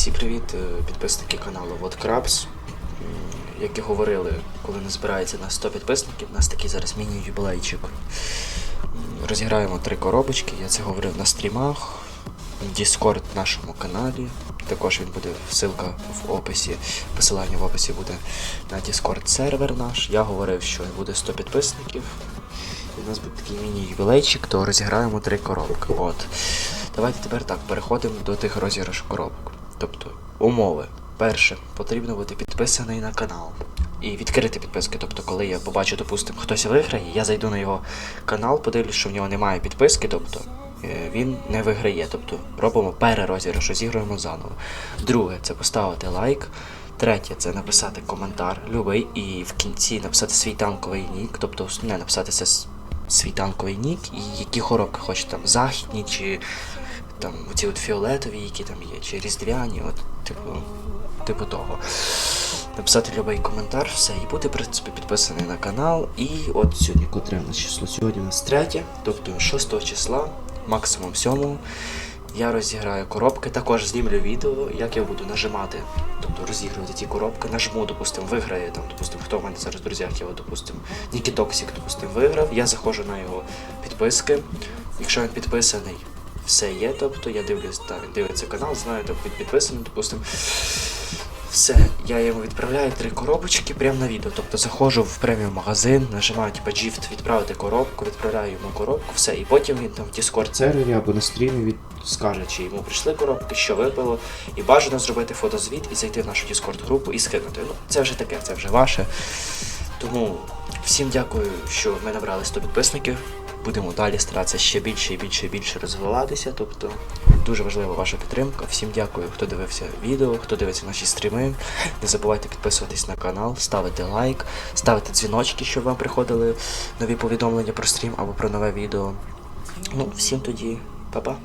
Всім привіт, е, підписники каналу WhatCrabs. Як і говорили, коли не збирається на 100 підписників, у нас такий зараз міні-юбілейчик. Розіграємо три коробочки, я це говорив на стрімах. Discord в нашому каналі. Також він буде ссылка в описі. Посилання в описі буде на Discord сервер наш. Я говорив, що буде 100 підписників. І у нас буде такий міні-ювілейчик, то розіграємо три коробки. От. Давайте тепер так, переходимо до тих розіграшу коробок. Тобто, умови. Перше, потрібно бути підписаний на канал. І відкрити підписки. Тобто, коли я побачу, допустимо, хтось виграє, я зайду на його канал, подивлюсь, що в нього немає підписки, тобто е, він не виграє. Тобто робимо перерозіграш, розігруємо заново. Друге, це поставити лайк. Третє це написати коментар любий і в кінці написати свій танковий нік, тобто не написати свій танковий нік і які коробки хочете там західні чи там оці от фіолетові, які там є, чи різдвяні, от типу, типу того. Написати любий коментар, все, і бути, в принципі, підписаний на канал. І от сьогодні котре у нас число? Сьогодні у нас третє, тобто 6 числа, максимум 7 я розіграю коробки, також знімлю відео, як я буду нажимати, тобто розігрувати ті коробки, нажму, допустимо, виграє там, допустимо, хто в мене зараз в друзях от, допустимо, Нікі Токсік, допустимо, виграв. Я заходжу на його підписки. Якщо він підписаний, все є, тобто я дивлюсь, та він дивиться канал, знаю, там він підписаний, допустимо. Все, я йому відправляю три коробочки прямо на відео. Тобто заходжу в преміум магазин, нажимаю типа Shift відправити коробку, відправляю йому коробку, все. І потім він там в Discord сервері або на стрімі від... скаже, чи йому прийшли коробки, що випало. І бажано зробити фотозвіт і зайти в нашу Discord групу і скинути. Ну, це вже таке, це вже ваше. Тому всім дякую, що ми набрали 100 підписників. Будемо далі старатися ще більше і більше і більше розвиватися. Тобто дуже важлива ваша підтримка. Всім дякую, хто дивився відео, хто дивиться наші стріми. Не забувайте підписуватись на канал, ставити лайк, ставити дзвіночки, щоб вам приходили нові повідомлення про стрім або про нове відео. Ну, всім тоді, па-па.